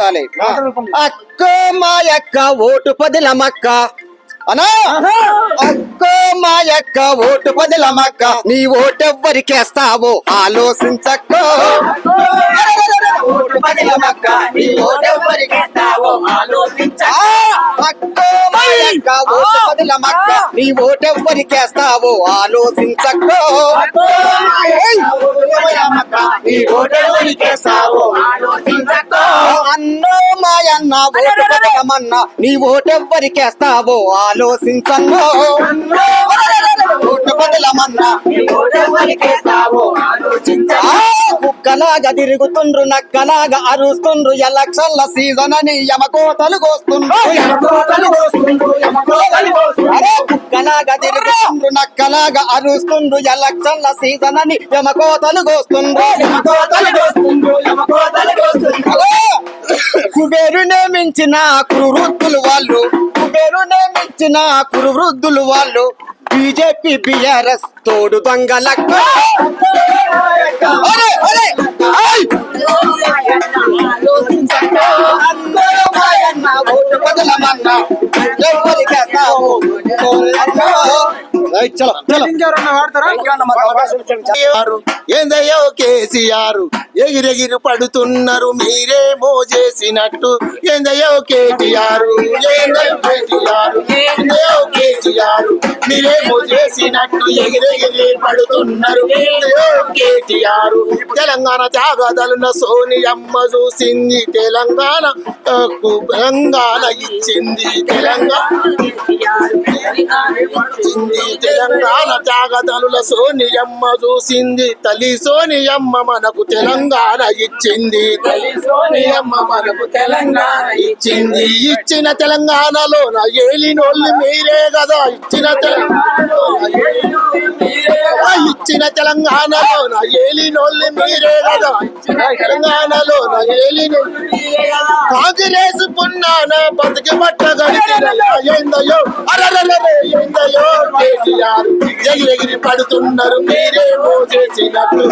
మార్చాలి అక్క మా యొక్క ఓటు పదిల మక్క అనా అక్క మా యొక్క ఓటు పదిల మక్క నీ ఓటు ఎవ్వరికేస్తావో ఆలోచించక్క. ఓటు పదిల మక్క నీ ఓటు ఎవ్వరికేస్తావో ఆలోచించక్క నీ పథకమన్న నీ ఓటెవ్వరికేస్తావో ఆలోచించన్నో ఓటు బదలమన్నా కుక్కలాగా తిరుగుతుండ్రు నక్కలాగా అరుస్తుండ్రు ఎలక్షన్ల సీజన్ అని యమకోతలు కోస్తుండ్రు. అరే కుక్కలాగా తిరుగుతుండ్రు నక్కలాగా అరుస్తుండ్రు ఎలక్షన్ల సీజన్ అని యమకోతలు కోస్తుండ్రు. కుబేరునే మించిన కురువృద్ధులు వాళ్ళు. కుబేరునే మించిన కురువృద్ధులు వాళ్ళు. బీజేపీ బిఆర్ఎస్ తోడు దొంగల అరే, కేసీఆర్ ఏందయ్యో కేసీఆర్? ఎగిరెగిరి పడుతున్నారు మీరేమో చేసినట్టు ఏందయ్యో కేటీఆర్? ఏందయ్యో కేటీఆర్ ఏందయ్యో కేసీఆర్ మీరేమో చేసినట్టు ఎగిరెగిరి పడుతున్నారు. కేటీఆర్ తెలంగాణ త్యాగదలున్న సోనియమ్మ చూసింది తెలంగాణ తెలంగాణ ఇచ్చింది తెలంగాణ. ఇచ్చింది తెలంగాణ త్యాగదలుల సోనియమ్మ చూసింది తల్లి సోనియమ్మ మనకు తెలంగాణ ఇచ్చింది. తల్లి సోనియమ్మ మనకు తెలంగాణ ఇచ్చింది. ఇచ్చిన తెలంగాణలో నా ఏలినోళ్ళు మీరే కదా ఇచ్చిన తెలంగాణలోన ఏలినోళ్ళు మీరే కదా. ఏలినోళ్ళు మీరే కదా. తెలంగాణలో నా ఏలినో కాంగ్రెస్ పున్నాన బతికి బట్ట గడిచిరయ్యా అరరరే ఏందయ్యో? కేటీఆర్ ఎగిరెగిరి పడుతున్నారు. మీరే చేసినట్టు